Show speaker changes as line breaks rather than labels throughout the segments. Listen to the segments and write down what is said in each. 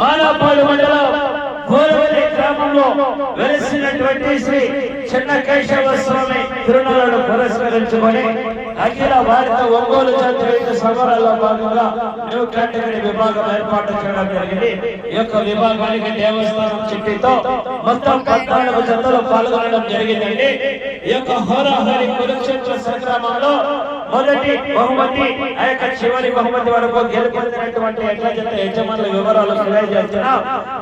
మానపాడు మండలం గోరవల్లి గ్రామంలో వెలిసినటువంటి శ్రీ చిన్న కేశవ స్వామి తిరునాళ్ళను పురస్కరించుకొని అఖిల భారత ఒంగోలు జాతీయ సమరాల్లో భాగంగా న్యూ కేటగిరీ విభాగం ఏర్పాటు చేయడం జరిగింది. ఈ యొక్క విభాగానికి దేవస్థానం చుట్టూతో మొత్తం పద్నాలుగు జతలు పాల్గొనడం జరిగిందండి. ఈ యొక్క హోరాహరి కురుక్షేత్ర సంగ్రామంలో మొదటి బహుమతి ఆ యొక్క చివరి బహుమతి వరకు గెలుపొందినటువంటి ఎట్లా జత యజమానుల వివరాలు తెలియజేస్తున్నా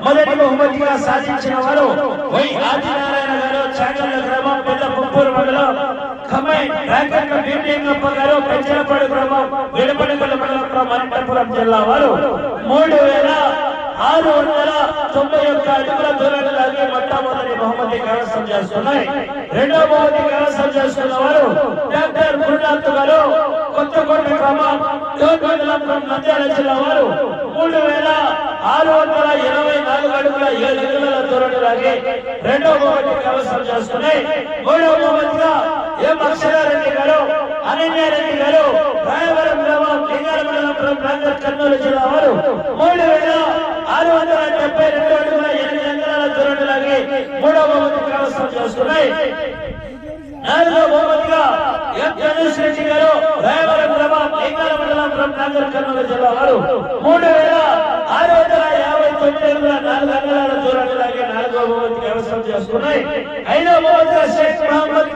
మొదటి బహుమతిగా సాధించిన వారు వై ఆదినారాయణ గారు చాగల్ల గ్రామం పెద్ద పుప్పూరు మండలం ఖమ్మై రాకెట్ భీమలింగప్ప గారు పెంచలపాడు గ్రామం విడపడిపల్లి మండలం అనంతపురం జిల్లా వారు. మూడు వేల ఆరు వందల తొంభై ఒక్క అడుగుల దూరాన్ని లాగి మొట్టమొదటి బహుమతి కైవసం చేస్తున్నాయి. రెండో బహుమతి కైవసం చేస్తున్న వారు డాక్టర్ గురునాథ్ గారు కొత్తకోట గ్రామం నంద్యాల జిల్లా వారు మూడు వేల ఆరు వందల ఇరవై నాలుగు అడుగుల ఏడు అడుగుల దూరాన్ని రెండవ రెండో బహుమతి కైవసం చేస్తున్నాయి మూడో బహుమతిగా ఎం అక్షరారెడ్డి గారు అనన్యారెడ్డి గారు రాయవరం గ్రామం లింగాల మండలం రాంగర్ కర్నూలు జిల్లా వారు మూడు వేల ఆరు వందల డెబ్బై రెండు అడుగుల ఎనిమిది అంగళాల దూరాన్ని మూడవ మూడో బహుమతి కైవసం చేస్తున్నాయి నాలుగో బహుమతిగా ఎం గణేష్ రెడ్డి గారు మండలం కర్నూలు జిల్లా వారు మూడు వేల ఆరు వందల యాభై తొమ్మిది నాలుగు అంగళాల దూరాన్ని నాలుగో చేసుకున్నాయి ఐదో షేక్ మహమ్మద్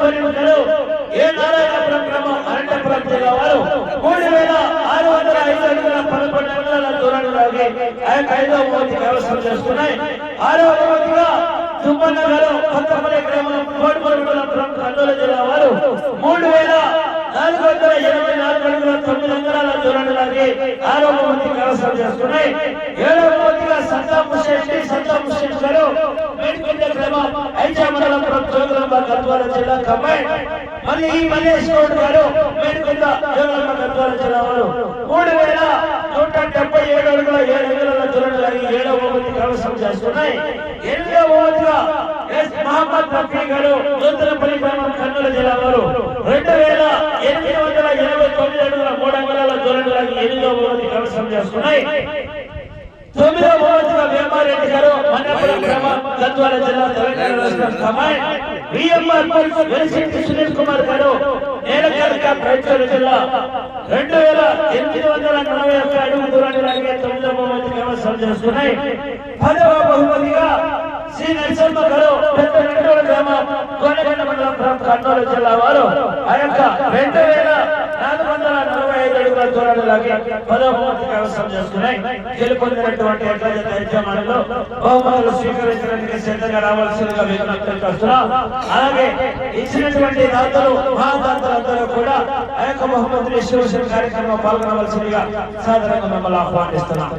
ఏ నారాయణపురం గ్రామం అనంతపురం జిల్లా వారు. మూడు వేల ఆరు వందల ఐదు అడుగుల పదకొండు అంగళాల దూరాన్ని ఆ యొక్క ఐదో బహుమతి చేసుకున్నాయి ఆరో బహుమతిగా తుమ్మన్న గారు కొత్తపల్లి గ్రామం కోడిపల్లి కర్నూలు జిల్లా వారు. మూడు వేల నాలుగు వందల ఇరవై నాలుగు దూరాన్ని ఆరో బహుమతి కైవసం చేస్తున్నాయి. ఏడవ బహుమతిగా సద్దాం హుసేన్ శ్రీ సద్దాం హుసేన్ గారు మేడికొండ గ్రామం ఐజా జోగులాంబ గద్వాల జిల్లా కమ్మాయి మళ్ళీ ఈ మల్లేష్ గౌడ్ గారు మేడికొండ జోగులాంబ గద్వాల జిల్లా వారు. మూడు వేల నూట డెబ్బై ఏడు అడుగుల ఏడు అడుగుల ఎస్. మహమ్మద్ గారు నూతనపల్లి గ్రామం కర్నూలు జిల్లా వారు రెండు వేల ఎనిమిది వందల ఎనభై తొమ్మిది అడుగుల మూడు అంగుళాల దూరాన్ని ఎనిమిదో బహుమతి కైవసం చేసుకున్నాయి తొమ్మిదో బహుమతిగా వేమారెడ్డి గారు గద్వాల జిల్లా తెలంగాణ రాష్ట్రం కమాండ్ విఎంఆర్ వెలిశెట్టి సునీల్ కుమార్ గారు నేలకల్క ప్రజల జిల్లా. రెండు వేల ఎనిమిది వందల నలభై ఒక్క అడుగు దూరాన్ని లాగే బహుమతి కైవసం చేసుకున్నాయి పదవ బహుమతిగా శ్రీ నరసింహ గారు పెద్ద రెండవ గ్రామం కోనగొండ మండలం ఫ్రం కర్నూలు జిల్లా వారు ఆ యొక్క రెండు వేల నాలుగు వందల నలభై ఐదు లాగి పదవ అవసరం కైవసం చేసుకున్నాయి గెలుపొందినటువంటి ఎట్లయితే యజమానులు బహుమతులు స్వీకరించడానికి సిద్ధంగా రావాల్సిందిగా విజ్ఞప్తి చేస్తున్నా. అలాగే ఇచ్చినటువంటి దాతలు మహాదాతలందరూ కూడా ఆ యొక్క బహుమతిని శివశివ కార్యక్రమంలో పాల్గొనవలసిందిగా సాధారణంగా మిమ్మల్ని ఆహ్వానిస్తున్నాం.